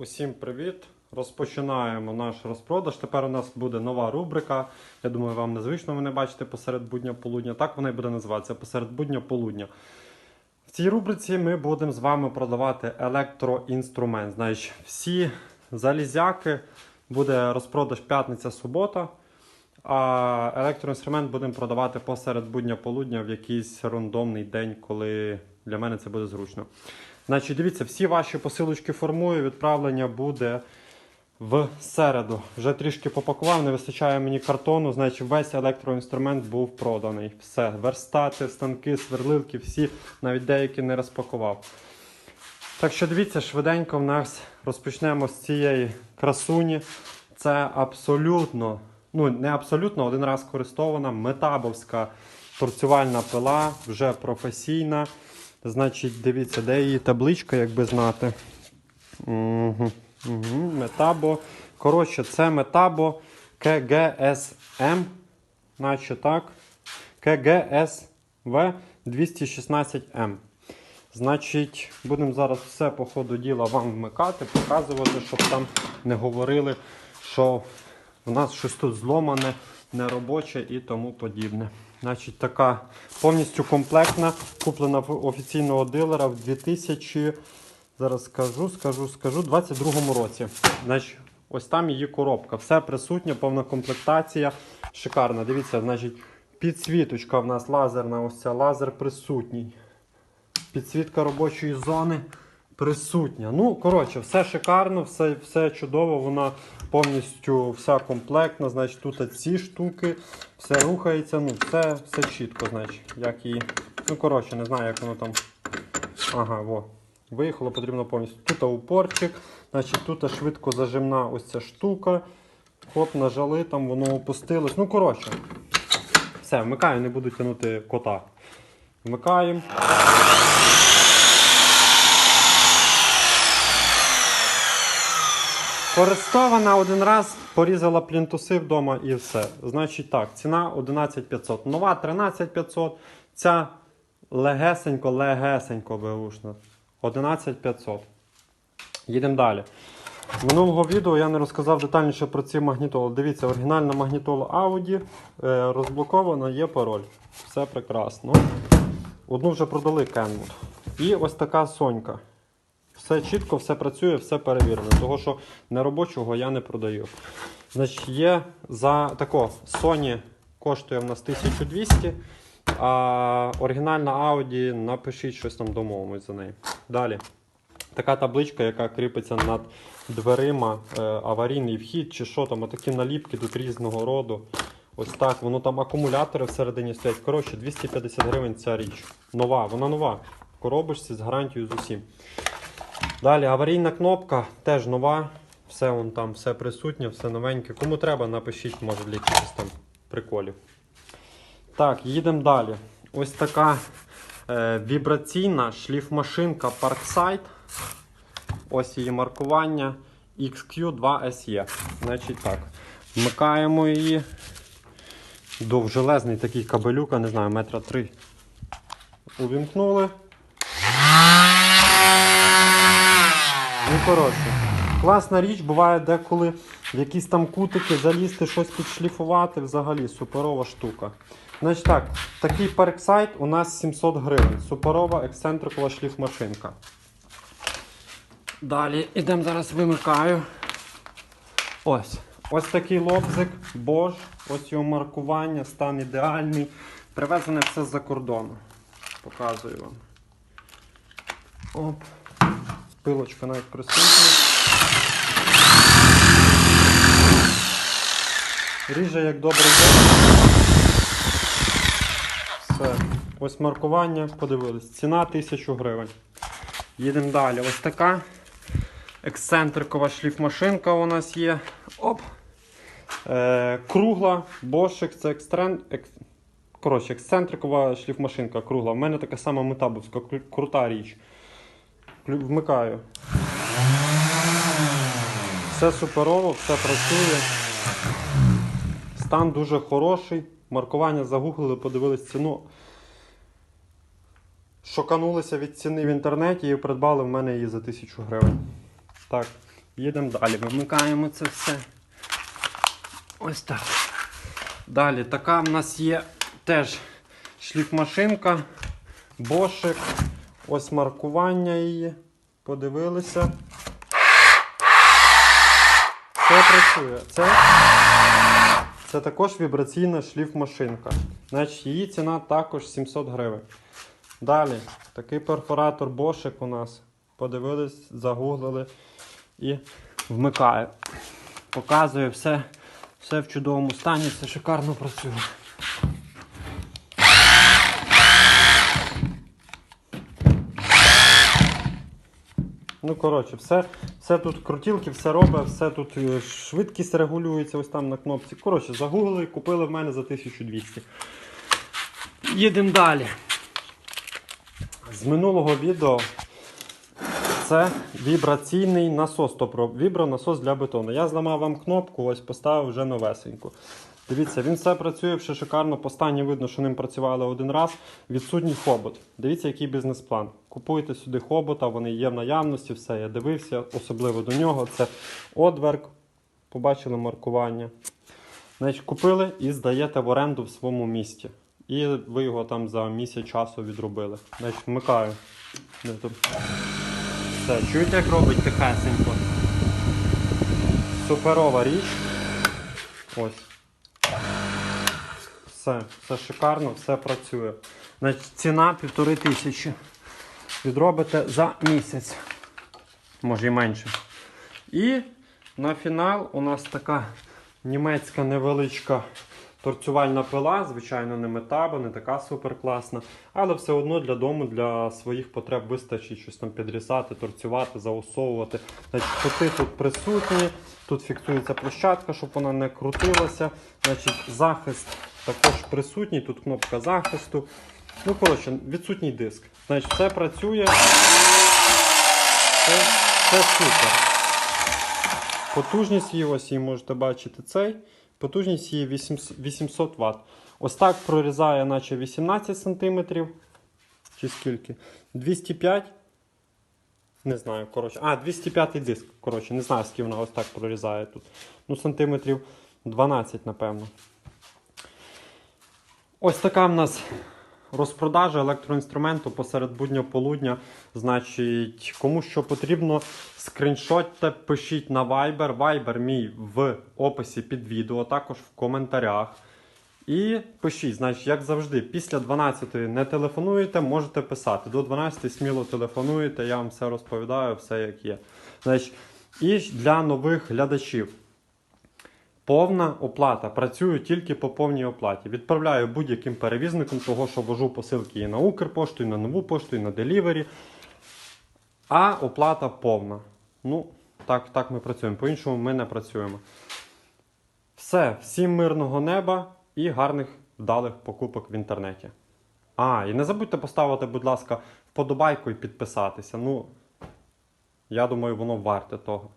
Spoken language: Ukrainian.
Усім привіт! Розпочинаємо наш розпродаж. Тепер у нас буде нова рубрика. Я думаю, вам незвично мене бачите посеред будня полудня. Так вона і буде називатися посеред будня полудня. В цій рубриці ми будемо з вами продавати електроінструмент. Значить, всі залізяки буде розпродаж п'ятниця-субота. А електроінструмент будемо продавати посеред будня полудня в якийсь рандомний день, коли для мене це буде зручно. Значить, дивіться, всі ваші посилочки формую. Відправлення буде в середу. Вже трішки попакував, не вистачає мені картону. Значить, весь електроінструмент був проданий. Все, верстати, станки, сверлилки, всі, навіть деякі не розпакував. Так що дивіться, швиденько в нас розпочнемо з цієї красуні. Це абсолютно, ну не абсолютно, один раз користована метабовська торцювальна пила, вже професійна. Значить, дивіться, де її табличка, якби знати. Угу, угу, метабо. Коротше, це метабо КГСМ, наче так. КГСВ 216М. Значить, будемо зараз все по ходу діла вам вмикати, показувати, щоб там не говорили, що в нас щось тут зломане, неробоче і тому подібне. Значить, така повністю комплектна, куплена в офіційного дилера в 2000, зараз скажу, скажу, скажу, 22 році. Значить, ось там її коробка. Все присутнє, повна комплектація. Шикарна. Дивіться, значить, підсвіточка в нас лазерна, ось ця лазер присутній. Підсвітка робочої зони присутня. Ну, коротше, все шикарно, все, все чудово, вона повністю вся комплектна. Значить, тут ці штуки, все рухається, ну, все, все чітко, значить, як її. Ну, коротше, не знаю, як воно там. Ага, во. Виїхало, потрібно повністю. Тут упорчик, значить, тут швидко зажимна ось ця штука. Хоп, нажали, там воно опустилось. Ну, коротше. Все, вмикаю, не буду тягнути кота. Вмикаємо. Користована один раз, порізала плінтуси вдома і все. Значить так, ціна 11500. Нова 13500. Ця легесенько, легесенько беушна. 11500. Їдемо далі. Минулого відео я не розказав детальніше про ці магнітоли. Дивіться, оригінальна магнітола Audi е, розблокована, є пароль. Все прекрасно. Одну вже продали Kenwood. І ось така Сонька. Все чітко, все працює, все перевірено. Того, що неробочого я не продаю. Значить, є за тако, Sony коштує в нас 1200, а оригінальна Audi, напишіть щось там домовимось за неї. Далі. Така табличка, яка кріпиться над дверима, е, аварійний вхід чи що там, такі наліпки тут різного роду. Ось так, воно там акумулятори всередині стоять. Коротше, 250 гривень ця річ. Нова, вона нова. В коробочці з гарантією з усім. Далі аварійна кнопка теж нова. Все вон там, все присутнє, все новеньке. Кому треба, напишіть, може для якихось там приколів. Так, їдемо далі. Ось така е, вібраційна шліфмашинка Parkside. Ось її маркування XQ2SE. Значить так. Вмикаємо її. Довжелезний такий кабелюка, не знаю, метра три. Увімкнули. Коротше, класна річ, буває деколи в якісь там кутики залізти, щось підшліфувати, взагалі суперова штука. Значить так, такий парксайт у нас 700 гривень. Суперова ексцентрикова шліфмашинка. Далі йдемо зараз вимикаю. Ось. Ось такий лобзик, Bosch, ось його маркування, стан ідеальний. Привезене все з-за кордону. Показую вам. Оп. Пилочка навіть присутня. Ріже як добрий день. Все. Ось маркування, подивились. Ціна 1000 гривень. Їдемо далі. Ось така ексцентрикова шліфмашинка у нас є. Оп. Е, кругла, бошик, це екстрен... Ек... Коротше, ексцентрикова шліфмашинка кругла. У мене така сама метабовська, кру- крута річ. Вмикаю. Все суперово, все працює. Стан дуже хороший. Маркування загуглили, подивились ціну. Шоканулися від ціни в інтернеті і придбали в мене її за 1000 гривень. Так, Їдемо далі. Вимикаємо це все. Ось так. Далі, така в нас є теж шліфмашинка, бошик. Ось маркування її. Подивилися. Все працює. Це, це також вібраційна шліфмашинка. Значить, її ціна також 700 гривень. Далі, такий перфоратор бошик у нас. Подивились, загуглили і вмикає. Показує все, все в чудовому стані, все шикарно працює. Ну, коротше, все, все тут крутілки, все робить, все тут е, швидкість регулюється ось там на кнопці. Коротше, загуглили, купили в мене за 1200. Їдемо далі. З минулого відео це вібраційний насос, тобто вібронасос для бетону. Я зламав вам кнопку, ось поставив вже новесеньку. Дивіться, він все працює все шикарно. По стані видно, що ним працювали один раз. Відсутній хобот. Дивіться, який бізнес-план. Купуйте сюди хобота, вони є в наявності, все. Я дивився, особливо до нього. Це одверк. Побачили маркування. Значить, купили і здаєте в оренду в своєму місті. І ви його там за місяць часу відробили. Значить, вмикаю. Все, чуєте, як робить тихесенько? Суперова річ. Ось. Все, все шикарно, все працює. Значить, ціна півтори тисячі. Відробите за місяць. Може і менше. І на фінал у нас така німецька невеличка торцювальна пила, звичайно, не метаба, не така суперкласна, але все одно для дому, для своїх потреб вистачить щось там підрізати, торцювати, заосовувати. Значить, коти тут присутні, тут фіксується площадка, щоб вона не крутилася. Значить, захист також присутній, тут кнопка захисту. Ну, коротше, відсутній диск. Значить, все працює. Це, це супер. Потужність її, ось її можете бачити цей. Потужність її 800 800 Вт. Ось так прорізає, наче 18 см. Чи скільки? 205. Не знаю, коротше. А, 205 диск. Коротше, не знаю, скільки вона ось так прорізає тут. Ну, сантиметрів 12, напевно. Ось така в нас розпродажа електроінструменту посеред будня-полудня. Значить, кому що потрібно, скріншотьте, пишіть на Viber. Viber мій в описі під відео, також в коментарях. І пишіть, значить, як завжди, після 12 не телефонуєте, можете писати. До 12 сміло телефонуєте, я вам все розповідаю, все як є. Значить, і для нових глядачів. Повна оплата. Працюю тільки по повній оплаті. Відправляю будь-яким перевізником, того, що вожу посилки і на Укрпошту, і на нову пошту, і на делівері. А оплата повна. Ну, так, так ми працюємо. По-іншому ми не працюємо. Все, всім мирного неба і гарних вдалих покупок в інтернеті. А, і не забудьте поставити, будь ласка, вподобайку і підписатися. Ну, я думаю, воно варте того.